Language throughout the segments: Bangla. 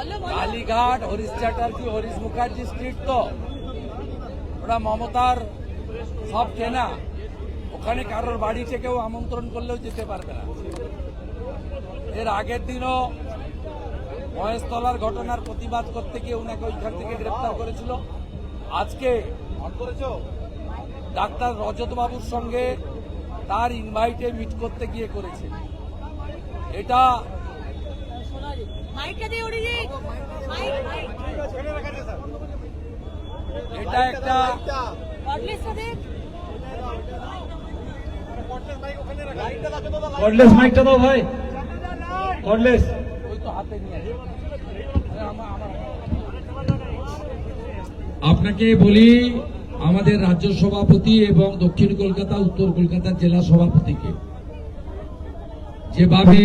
কালীঘাট হরিশ চ্যাটার্জি হরিশ মুখার্জি স্ট্রিট তো। ওরা মমতার সব কেনা ওখানে কারোর বাড়িতে কেউ আমন্ত্রণ করলেও যেতে পারবে না। এর আগের দিনও মহেশতলার ঘটনার প্রতিবাদ করতে গিয়ে ওনাকে ওইখান থেকে গ্রেপ্তার করেছিল। আজকে ডাক্তার রজত বাবুর সঙ্গে তার ইনভাইটে মিট করতে গিয়ে করেছে। এটা এটা একটা কর্ডলেস মাইকটা দাও ভাই। কর্ডলেস আপনাকে বলি আমাদের রাজ্য সভাপতি এবং দক্ষিণ কলকাতা উত্তর কলকাতার জেলা সভাপতিকে যেভাবে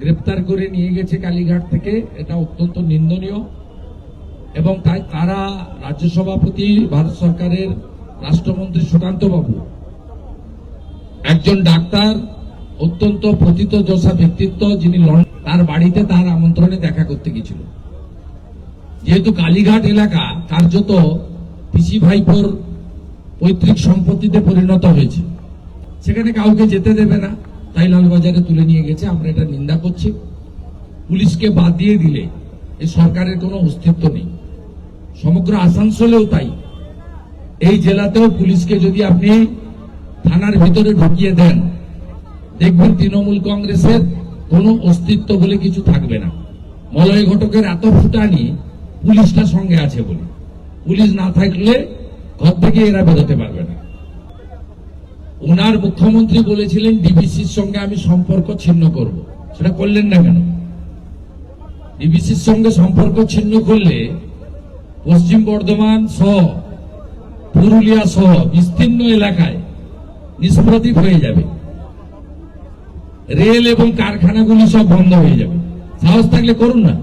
গ্রেপ্তার করে নিয়ে গেছে কালীঘাট থেকে। এটা অত্যন্ত নিন্দনীয়। এবং তাই তারা রাজ্য সভাপতি, ভারত সরকারের রাষ্ট্রমন্ত্রী সুকান্ত বাবু একজন ডাক্তার, অত্যন্ত প্রথিত যশা ব্যক্তিত্ব, যিনি তার বাড়িতে তার আমন্ত্রণে দেখা করতে গেছিল। যেহেতু কালীঘাট এলাকা, কার্যত পিসি ভাইপোর পৈতৃক সম্পত্তিতে পরিণত হয়েছে। সেখানে কাউকে যেতে দেবে না। তাই লালবাজারে তুলে নিয়ে গেছে। আমরা এটা নিন্দা করছি। পুলিশকে বাদ দিয়ে দিলে এই সরকারের কোনো অস্তিত্ব নেই। সমগ্র আসানসোলেও তাই। এই জেলাতেও পুলিশকে যদি আপনি থানার ভিতরে ঢুকিয়ে দেন, দেখবেন তৃণমূল কংগ্রেসের কোনো অস্তিত্ব বলে কিছু থাকবে না। মলয় ঘটকের এত ফুটানি পুলিশটা সঙ্গে আছে বলে। পুলিশ না থাকলে ঘর থেকে এরা বেরোতে পারবে না। ওনার মুখ্যমন্ত্রী বলেছিলেন, ডিবিসির সঙ্গে আমি সম্পর্ক ছিন্ন করব। সেটা করলেন না কেন ডিবিসির সঙ্গে সম্পর্ক ছিন্ন করলে পশ্চিম বর্ধমান সহ পুরুলিয়া সহ বিস্তীর্ণ এলাকায় নিষ্প্রদীপ হয়ে যাবে রেল এবং কারখানাগুলি সব বন্ধ হয়ে যাবে সাহস থাকলে করুন না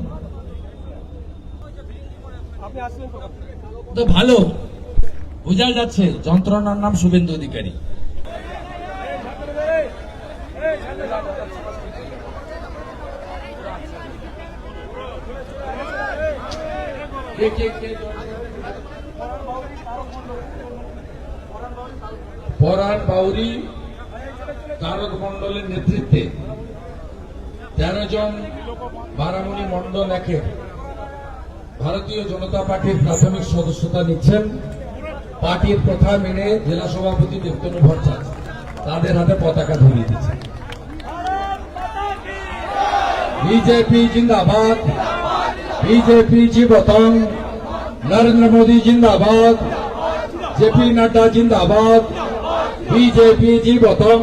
তো ভালো বোঝা যাচ্ছে যন্ত্রণার নাম শুভেন্দু অধিকারী পরাণ বাউরি তারক মন্ডলের নেতৃত্বে তেরো জন বারামণি মন্ডল একের ভারতীয় জনতা পার্টির প্রাথমিক সদস্যতা নিচ্ছেন। পার্টির প্রথা মেনে জেলা সভাপতি দেবতনু ভট্টাচার্য তাদের হাতে পতাকা ধরিয়ে দিচ্ছে বিজেপি জিন্দাবাদ। বিজেপি জীবতং নরেন্দ্র মোদী জিন্দাবাদ জেপি নড্ডা জিন্দাবাদ বিজেপি জীবতং